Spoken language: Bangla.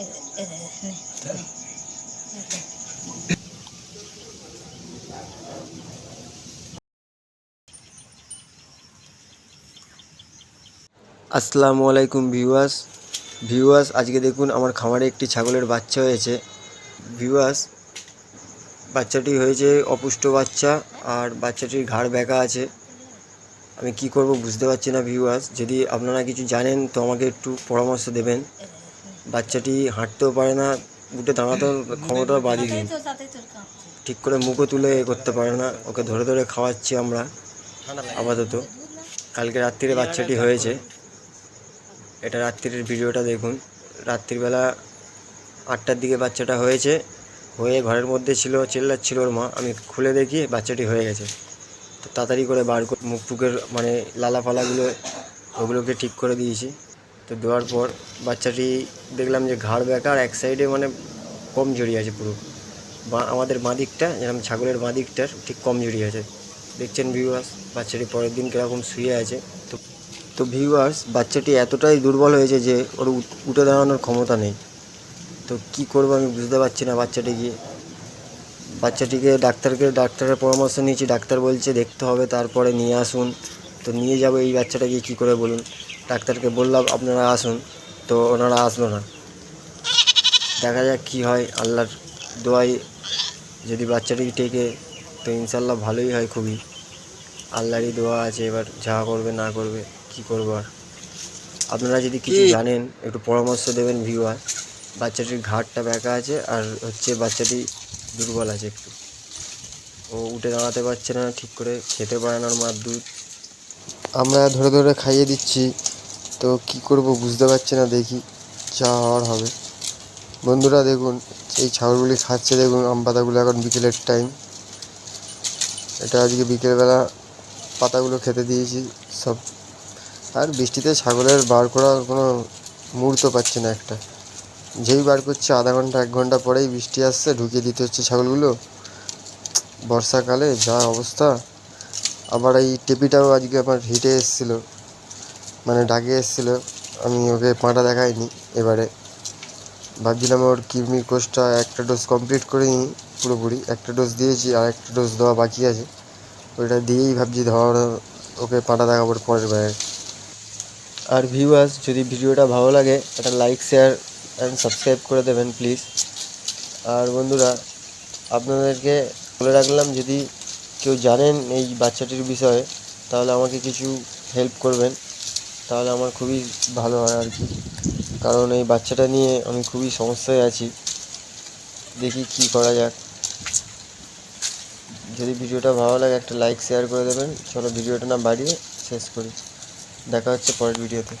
আসসালামু আলাইকুম ভিউয়ার্স। ভিউয়ার্স, আজকে দেখুন আমার খামারে একটি ছাগলের বাচ্চা হয়েছে। ভিউয়ার্স, বাচ্চাটি হয়েছে অপুষ্ট বাচ্চা আর বাচ্চাটির ঘাড় ব্যাকা আছে। আমি কি করব বুঝতে পারছি না ভিউয়ার্স। যদি আপনারা কিছু জানেন, তো আমাকে একটু পরামর্শ দেবেন। বাচ্চাটি হাঁটতেও পারে না, উঠে দাঁড়াতেও ক্ষমতা বাড়ি দিন ঠিক করে মুখও তুলে এ করতে পারে না, ওকে ধরে ধরে খাওয়াচ্ছি আমরা, আপাতত। কালকে রাত্রিরে বাচ্চাটি হয়েছে। এটা রাত্রির ভিডিওটা দেখুন। রাত্রিবেলা আটটার দিকে বাচ্চাটা হয়েছে, হয়ে ঘরের মধ্যে ছিল, চেল্লাচ্ছিল ওর মা। আমি খুলে দেখি বাচ্চাটি হয়ে গেছে। তো তাড়াতাড়ি করে বার করে মুখ মানে লালা ফালাগুলো, ওগুলোকে ঠিক করে দিয়েছি। তো দেওয়ার পর বাচ্চাটি দেখলাম যে ঘাড় বেকার, এক সাইডে মানে কম জড়িয়ে আছে পুরো। বা, আমাদের বাঁ দিকটা, যেরকম ছাগলের বাঁ দিকটার ঠিক কম জড়িয়ে আছে। দেখছেন ভিউয়ার্স বাচ্চাটি পরের দিন কীরকম শুয়ে আছে। তো তো ভিউয়ার্স বাচ্চাটি এতটাই দুর্বল হয়েছে যে ওর উঠ- দাঁড়ানোর ক্ষমতা নেই। তো কি করব আমি বুঝতে পারছি না বাচ্চাটিকে বাচ্চাটিকে ডাক্তারকে, ডাক্তারের পরামর্শ নিয়েছি, ডাক্তার বলছে দেখতে হবে, তারপরে নিয়ে আসুন। তো নিয়ে যাব এই বাচ্চাটাকে, কী করে বলুন? ডাক্তারকে বললাম আপনারা আসুন। তো ওনারা আসলো না। দেখা যাক কী হয় আল্লাহর দোয়াই যদি বাচ্চাটি টেকে তো ইনশাল্লাহ ভালোই হয় খুবই। আল্লাহরই দোয়া আছে এবার যা করবে না করবে কি করব আর? আপনারা যদি কিছু জানেন একটু পরামর্শ দেবেন ভিউয়ার। বাচ্চাটির ঘাটটা ব্যাকা আছে আর হচ্ছে বাচ্চাটি দুর্বল আছে একটু। ও উঠে দাঁড়াতে পারছে না ঠিক করে খেতে পারে না মার দুধ। আমরা ধরে ধরে খাইয়ে দিচ্ছি। তো কি করব বুঝতে পারছি না, দেখি যা হওয়ার হবে। বন্ধুরা দেখুন, এই ছাগলগুলি খাচ্ছে, দেখুন আম পাতাগুলো এখন বিকেলের টাইম এটা আজকে বিকেলবেলা পাতাগুলো খেতে দিয়েছি, সব। আর বৃষ্টিতে ছাগলের বার করার কোনো মুহূর্ত পাচ্ছে না একটা। যেই বার করছে, আধা ঘণ্টা, এক ঘণ্টা পরেই বৃষ্টি আসছে, ঢুকিয়ে দিতে হচ্ছে ছাগলগুলো। বর্ষাকালে যা অবস্থা। আবার এই টেপিটাও আজকে আমার হিটে এসেছিল। মানে ডাকে এসেছিল। আমি ওকে পাঁটা দেখাইনি এবারে। ভাবছিলাম ওর কিডনির কোর্সটা একটা ডোজ কমপ্লিট করে নিই পুরোপুরি। একটা ডোজ দিয়েছি, আর একটা ডোজ দেওয়া বাকি আছে। ওইটা দিয়েই ভাবছি ধর ওকে পাঁটা দেখাবো পরের বারে। আর ভিউয়ার্স যদি ভিডিওটা ভালো লাগে, একটা লাইক শেয়ার অ্যান্ড সাবস্ক্রাইব করে দেবেন প্লিজ আর বন্ধুরা, আপনাদেরকে বলে রাখলাম, যদি কেউ জানেন এই বাচ্চাটির বিষয়ে, তাহলে আমাকে কিছু হেল্প করবেন। তাহলে আমার খুবই ভালো হয় আর কি। কারণ এই বাচ্চাটা নিয়ে আমি খুবই সমস্যায় আছি। দেখি কি করা যাক। যদি ভিডিওটা ভালো লাগে একটা লাইক শেয়ার করে দেবেন। চলো ভিডিওটা না বাড়িয়ে শেষ করি। দেখা হচ্ছে পরের ভিডিওতে।